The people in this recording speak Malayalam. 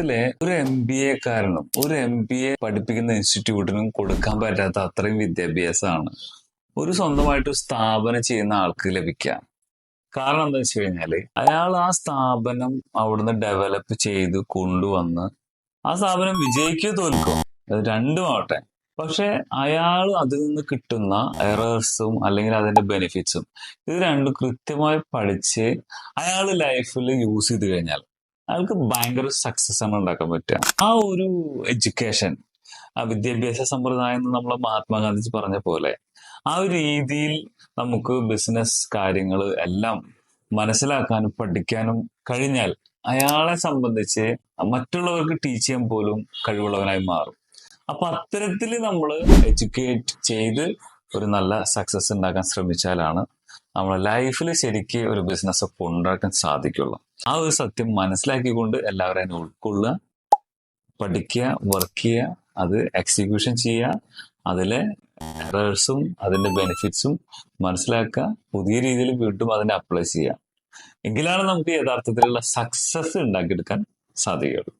കേരളത്തിലെ ഒരു എം ബി എ കാരണം ഒരു എം ബി എ പഠിപ്പിക്കുന്ന ഇൻസ്റ്റിറ്റ്യൂട്ടിനും കൊടുക്കാൻ പറ്റാത്ത അത്രയും വിദ്യാഭ്യാസമാണ്. ഒരു സ്വന്തമായിട്ട് സ്ഥാപനം ചെയ്യുന്ന ആൾക്ക് ലഭിക്കാം കാരണം എന്താ വെച്ച് കഴിഞ്ഞാൽ അയാൾ ആ സ്ഥാപനം അവിടുന്ന് ഡെവലപ്പ് ചെയ്ത് കൊണ്ടുവന്ന് ആ സ്ഥാപനം വിജയിക്കോ തോൽക്കോ അത് രണ്ടും ആവട്ടെ. പക്ഷെ അയാൾ അതിൽ നിന്ന് കിട്ടുന്ന എറേഴ്സും അല്ലെങ്കിൽ അതിന്റെ ബെനിഫിറ്റ്സും ഇത് രണ്ടും കൃത്യമായി പഠിച്ച് അയാൾ ലൈഫിൽ യൂസ് ചെയ്ത് കഴിഞ്ഞാൽ അയാൾക്ക് ഭയങ്കര സക്സസ് ആണ് ഉണ്ടാക്കാൻ പറ്റുക. ആ ഒരു എഡ്യൂക്കേഷൻ ആ വിദ്യാഭ്യാസ സമ്പ്രദായം എന്ന് നമ്മൾ മഹാത്മാഗാന്ധിജി പറഞ്ഞ പോലെ ആ ഒരു രീതിയിൽ നമുക്ക് ബിസിനസ് കാര്യങ്ങൾ എല്ലാം മനസ്സിലാക്കാനും പഠിക്കാനും കഴിഞ്ഞാൽ അയാളെ സംബന്ധിച്ച് മറ്റുള്ളവർക്ക് ടീച്ച് ചെയ്യാൻ പോലും കഴിവുള്ളവനായി മാറും. അപ്പൊ അത്തരത്തിൽ നമ്മൾ എഡ്യൂക്കേറ്റ് ചെയ്ത് ഒരു നല്ല സക്സസ് ഉണ്ടാക്കാൻ ശ്രമിച്ചാലാണ് നമ്മളെ ലൈഫിൽ ശരിക്കും ഒരു ബിസിനസ് ഒക്കെ ഉണ്ടാക്കാൻ സാധിക്കുള്ളൂ. ആ ഒരു സത്യം മനസ്സിലാക്കിക്കൊണ്ട് എല്ലാവരും അതിനെ ഉൾക്കൊള്ളുക പഠിക്കുക വർക്ക് ചെയ്യുക അത് എക്സിക്യൂഷൻ ചെയ്യുക അതിലെ എറേഴ്സും അതിന്റെ ബെനിഫിറ്റ്സും മനസ്സിലാക്കുക പുതിയ രീതിയിൽ വീണ്ടും അതിനെ അപ്ലൈ ചെയ്യുക. എങ്കിലാണ് നമുക്ക് യഥാർത്ഥത്തിലുള്ള സക്സസ് ഉണ്ടാക്കിയെടുക്കാൻ സാധിക്കുകയുള്ളൂ.